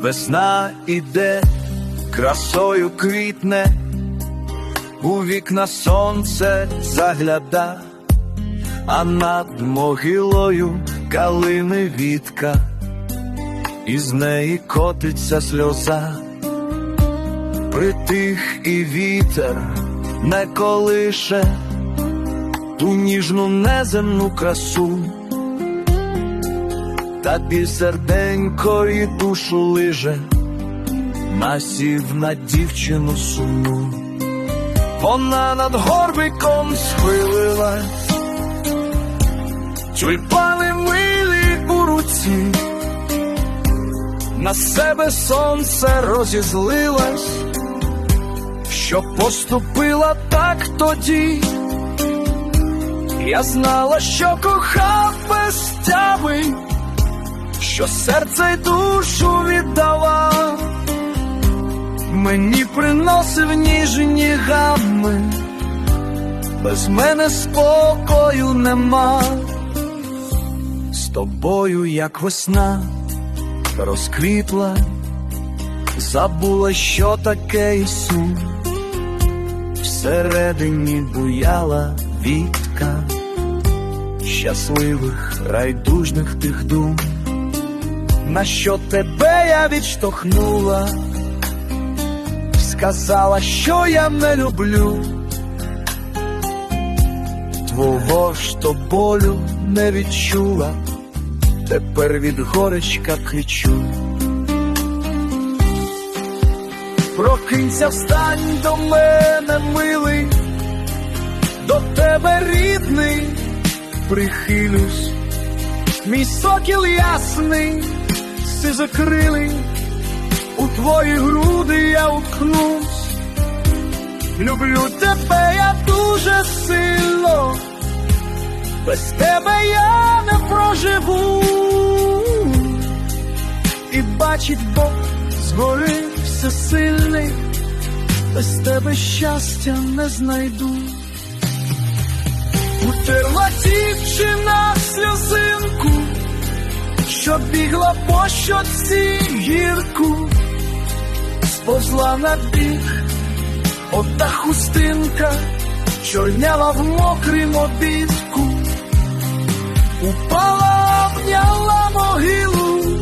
Весна іде, красою квітне, у вікна сонце загляда, а над могилою калини вітка, із неї котиться сльоза, притих і вітер не колише ту ніжну неземну красу та біль і душу лиже, насів на дівчину сумну, вона над горбиком схилилась, тюльпани милі у руці, на себе сонце розізлилось, що поступила так тоді. Я знала, що кохав без що серце й душу віддавав, мені приносив ніжні гами, без мене спокою нема, з тобою, як весна, розквітла, забула, що таке і сум, всередині буяла вітка. Щасливих, райдужних тих дум на що тебе я відштовхнула, сказала, що я не люблю, твого ж то болю не відчула, тепер від горечка кричу. Прокинься, встань до мене, милий, до тебе рідний, прихилюсь, мій сокіл ясний закрили, у твої груди я уткнусь, люблю тебе я дуже сильно, без тебе я не проживу, і бачить Бог згори всесильний, без тебе щастя не знайду. Що бігла по щоці гірку, сповзла на бік, ота хустинка, чорняла в мокрім обідку, упала, обняла могилу,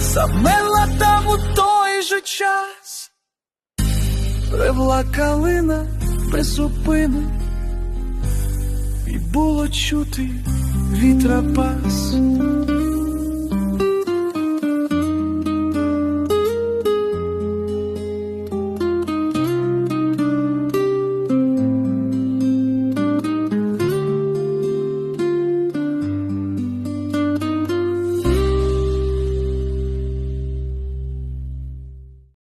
замерла там у той же час, ревла калина без і було чути вітра пас.